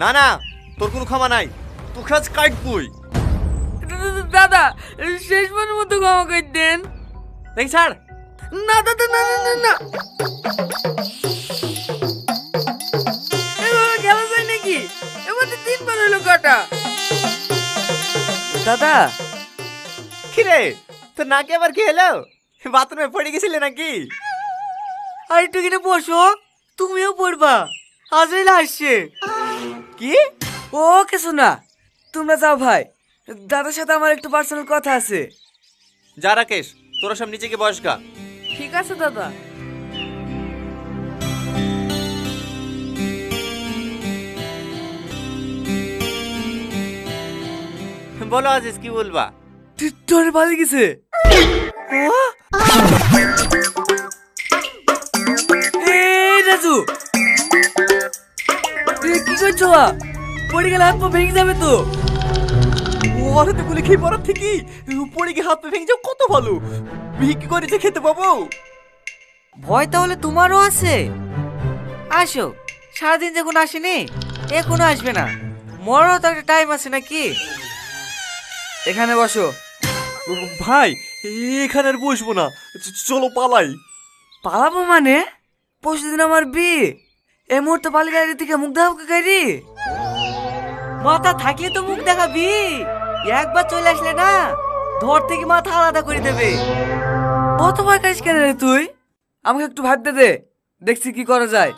না না তোর কোনো ক্ষমা নাই। তোকে আজ কাটবই। দাদা শেষ মনের মতো ক্ষমা করে দেন। দেখ ছাড়। না দাদা না না না না। এভাবে খেলা যায় নাকি? এবার তো তিনবার হলো কাটা। দাদা কিরে তোর নাকি আবার কি হলো? বাথরুমে পড়ে গেছিলে নাকি? আর একটু কিনে বসো তুমিও পড়বা। আজরাইল আসছে কি? ও কিছু না তোমরা যাও ভাই। দাদার সাথে আমার একটু পার্সোনাল কথা আছে। যা রাকেশ তোরা সব গিয়ে বসগা ঠিক আছে দাদা। বলো আজিজ কি বলবা? তোর ভালো গেছে? রাজু এ, কি করছ বা? পড়ে গেলে হাত পা ভেঙে যাবে তো। ওর তো গুলি খেয়ে পড়ার থেকে পড়ে গিয়ে হাত পা ভেঙে যাও কত ভালো। বিক্রি করে যে খেতে পাবো। ভয় তাহলে তোমারও আছে। আসো সারাদিন যখন আসেনি এখনও আসবে না। মরারও তো একটা টাইম আছে নাকি? এখানে বসো। ভাই এখানে আর বসবো না। চ- চলো পালাই। পালাবো মানে? পরশুদিন আমার বিয়ে। এই মুহূর্তে পালি গাড়ি মুখ দেখাবো গাড়ি মাথা থাকলে তো মুখ দেখাবি। একবার চলে আসলে না, ধর থেকে মাথা আলাদা করে দেবে। কত ভয় কাজ কেন রে তুই? আমাকে একটু ভাবতে দে দেখছি কি করা যায়।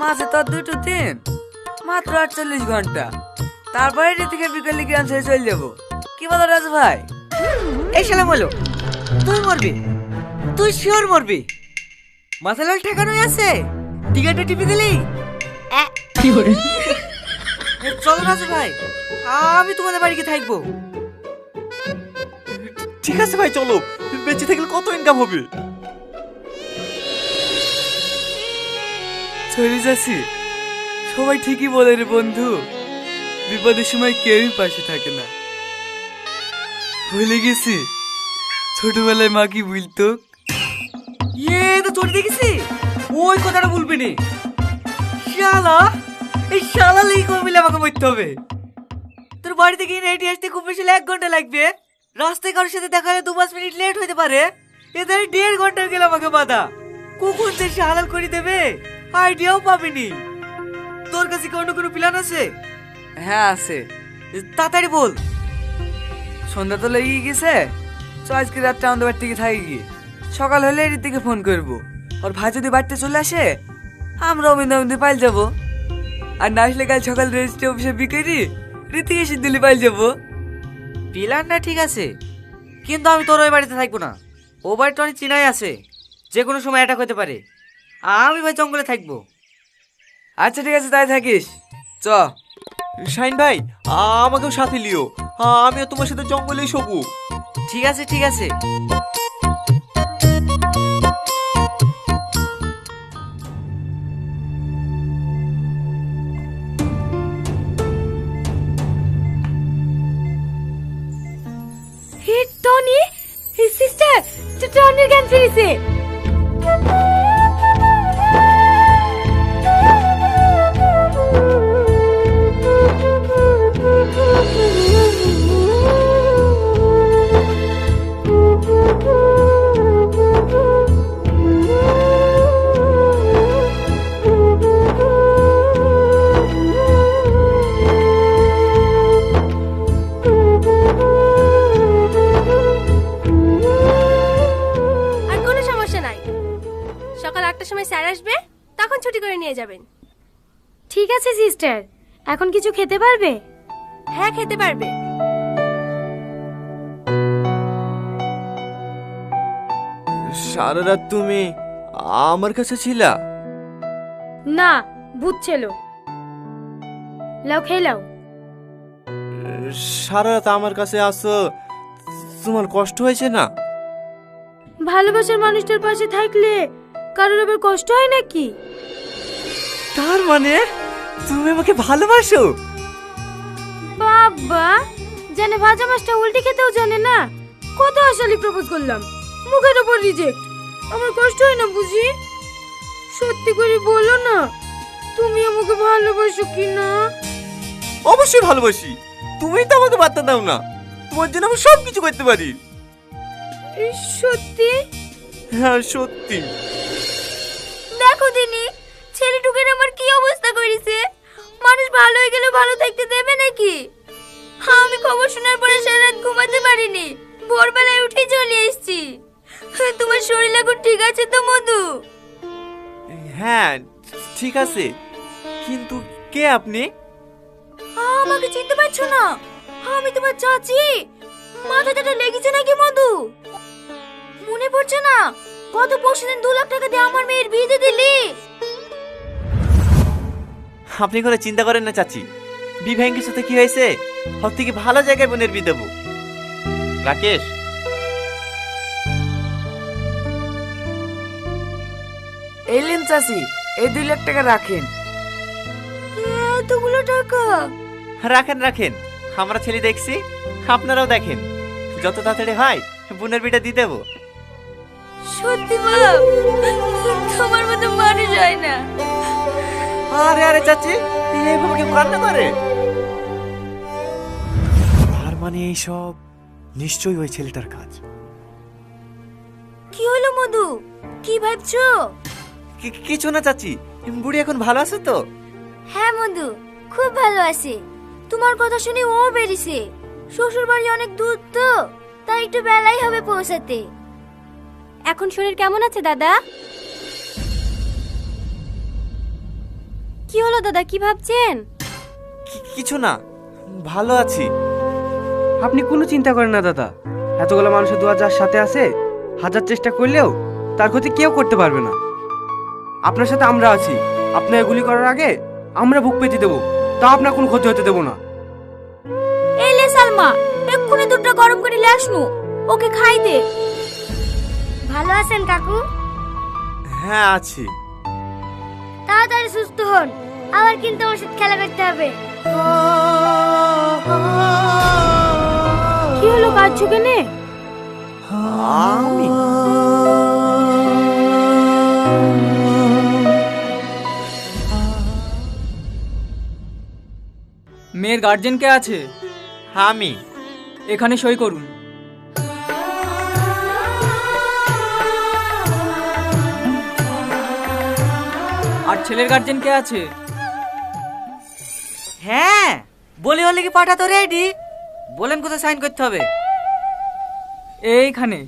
মাসে তো আর দুটো দিন, মাত্র আটচল্লিশ ঘণ্টা। তারপরে থেকে বিকেলে গ্রাম ছেড়ে চলে যাব। কি বলো রাজু ভাই? এই শালা বলো। তুই মরবি। তুই শিওর মরবি। মাথা লাল ঠেকানোই আছে। টিকাটা টিপে দিলি? এ, চলো রাজু ভাই। আমি তোমাদের বাড়িতে থাকব। ঠিক আছে ভাই চলো। বেঁচে থাকলে কত ইনকাম হবে? চলে যাচ্ছি। সবাই ঠিকই বলে রে বন্ধু। বিপদের সময় কেউই পাশে থাকে না। ভুলে গেছি। ছোটবেলায় মা কি বলতো? ইয়ে তো চলে দেখেছি? ওই কথাটা বলবি নি। শালা এই শালা লেগে করে মিলে আমাকে মরতে হবে। তোর বাড়ি থেকে হেঁটে আসতে খুব বেশি এক ঘণ্টা লাগবে। রাস্তায় কারোর সাথে দেখা হলে দু পাঁচ মিনিট লেট হতে পারে। এদের দেড় ঘণ্টা গেল আমাকে বাধা। কুকুর যে হালাল করে দেবে আইডিয়াও পাবিনি। তোর কাছে কি অন্য কোনো প্ল্যান আছে? হ্যাঁ আছে। তাড়াতাড়ি বল। সন্ধ্যা তো লেগে গেছে। তো আজকে রাতটা আমাদের বাড়ি থেকে থাকি গিয়ে সকাল হলে এর দিকে ফোন করব। আর ভাই যদি বাড়িতে চলে আসে আমরা অমিন্দা অমিন্দে পাইল যাব। আর না আসলে কাল সকাল রেজিস্ট্রি অফিসে বিকেরি রীতিকে এসে দিল্লি পাইল যাব। প্ল্যানটা ঠিক আছে কিন্তু আমি তোর ওই বাড়িতে থাকব না। ও বাড়িটা অনেক চিনাই আছে যে কোনো সময় অ্যাটাক হতে পারে। আমি ভাই জঙ্গলে থাকব। আচ্ছা ঠিক আছে তাই থাকিস। চ। শাইন ভাই আমাকেও সাথে লিও। আমিও তোমার সাথে জঙ্গলেই শোবো। ঠিক আছে ঠিক আছে। টনি সিস্টার টনির জ্ঞান ফিরেছে। ঠিক আছে সিস্টার এখন কিছু খেতে পারবে? হ্যাঁ খেতে পারবে। সারা রাত তুমি আমার কাছে ছিলা? না ভূত ছিল। লাও খেয়ে লাও। সারা রাত আমার কাছে আসো তোমার কষ্ট হয়েছে না? ভালোবাসার মানুষটার পাশে থাকলে কারোর আবার কষ্ট হয় নাকি? তার মানে তুমি আমাকে ভালোবাসো? বাবা জানে ভাজা মাছটা উল্টে খেতেও জানে না। কত আশালি প্রপোজ করলাম। মুখের ওপর রিজেক্ট আমার কষ্ট হয় না বুঝি? সত্যি করে বলো না তুমি আমাকে ভালোবাসো কি না অবশ্যই ভালোবাসি। তুমি তো আমাকে বার্তা দাও না। তোমার জন্য আমি সব কিছু করতে পারি। সত্যি? হ্যাঁ সত্যি। দেখো দিনি করেছে মানুষ ভালো হয়ে গেলে ভালো থাকতে দেবে নাকি? হ্যাঁ আমি খবর শোনার পরে সারা রাত ঘুমাতে পারিনি। ভোরবেলায় উঠে চলে এসেছি। তোমার শরীর এখন ঠিক আছে তো মধু? হ্যাঁ ঠিক আছে। কিন্তু কে আপনি? আমাকে চিনতে পারছ না। আমি তোমার চাচি। মাথাটা লেগেছে নাকি মধু? মনে পড়ছে না। গত পরশুদিন দু লাখ টাকা দিয়ে আমার মেয়ের বিয়ে দিলি। আপনি কোনো চিন্তা করেন না চাচি। বিভ্যাঙ্গের সাথে কি হয়েছে? সব থেকে ভালো জায়গায় বোনের বিয়ে দেবো। রাকেশ! এলেন চাচি এই দুই লাখ টাকা রাখেন। এতগুলো টাকা? রাখেন রাখেন। আমরা ছেলে দেখছি আপনারাও দেখেন। যত তাড়াতাড়ি হয় বোনের বিটা দিয়ে দেবো। সত্যি বাপ তোমার মতো মানুষ হয় না। আরে আরে চাচি এইভাবে কেউ কান্না করে? আর মানে এইসব নিশ্চয়ই ওই ছেলেটার কাজ। কি হলো মধু? কি ভাবছ? কি- কিছু না চাচি বুড়ি এখন ভালো আছে তো? হ্যাঁ মধু খুব ভালো আছে। তোমার কথা শুনে ও বেরিয়েছে। শ্বশুর বাড়ি অনেক দূর তো তাই একটু বেলাই হবে পৌঁছাতে। এখন শরীর কেমন আছে দাদা? কি হলো দাদা? কি ভাবছেন? কিছু না। ভালো আছি। আপনি কোনো চিন্তা করেন না দাদা। এতগুলো মানুষের দোয়া যার সাথে আছে হাজার চেষ্টা করলেও তার ক্ষতি কেউ করতে পারবে না। আপনার সাথে আমরা আছি। আপনার এগুলি করার আগে আমরা বুক পেতে দেবো। তা আপনার কোনো ক্ষতি হতে দেবো না। এই লে সালমা এক্ষুনি দুধটা গরম করে নিয়ে আসনু। ওকে খাই দে। ভালো আছেন কাকু? হ্যাঁ আছি। তাড়াতাড়ি সুস্থ হন। আবার কিন্তু আমার সাথে খেলা করতে হবে। কি হলো কাঁদছো কেনে? আমি? মেয়ের গার্জেন কে আছে? আমি। এখানে সই করুন। আর ছেলের গার্জেন কে আছে? হ্যাঁ বলে হলে কি পাঠা তো রেডি বলেন কোথায় সাইন করতে হবে? এইখানে।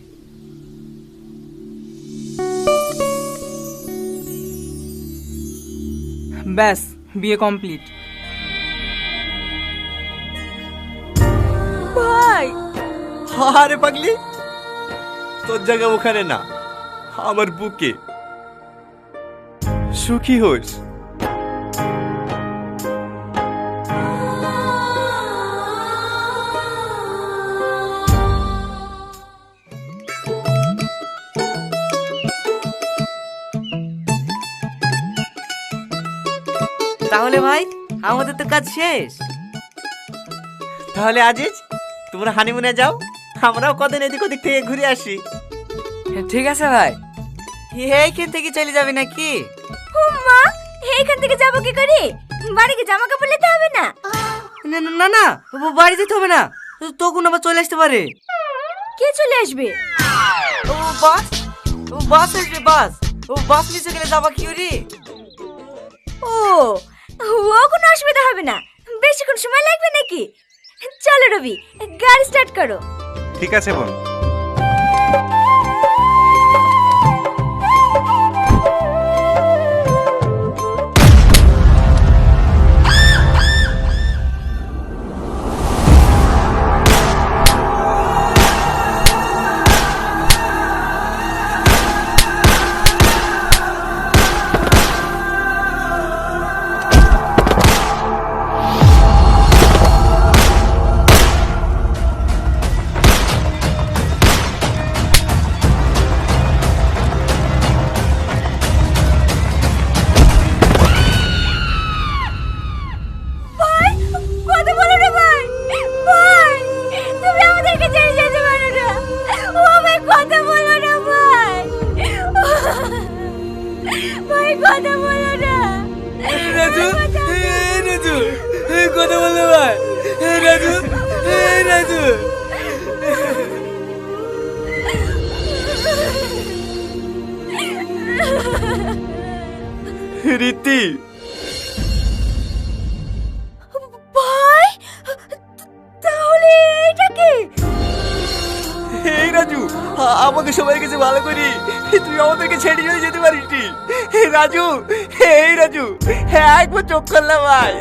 ব্যাস বিয়ে কমপ্লিট ভাই! আরে পাগলি তোর জায়গা ওখানে না আমার বুকে। সুখী হোস। তাহলে ভাই আমাদের তো কাজ শেষ। তাহলে আজিজ তোমরা হানিমুনে যাও আমরাও কদিন এদিক ওদিক থেকে ঘুরে আসি। ঠিক আছে ভাই। এইখান থেকে চলে যাবে নাকি? মা এইখান থেকে যাব কি করে? বাড়িকে জামা কাপড় নিতে হবে না? না না, না না বাড়ি যেতে হবে না। তখন আবার চলে আসতে পারে। কে চলে আসবে? ও বাস ও বাস আসবে বাস। ও বাস নিচে গেলে যাবা কি রে ও ও কোনো অসুবিধা হবে না। বেশিক্ষণ সময় লাগবে নাকি? চলো রবি, গাড়ি স্টার্ট করো। ঠিক আছে বোন রীতি। ভাই তাহলে এটা কি? এই রাজু আ- আমাকে সবাই কাছে ভালো করি তুই আমাদেরকে ছেড়ে চলে যেতে পারিস নি। রাজু এই রাজু হ্যাঁ একবার চোখ করলাম ভাই।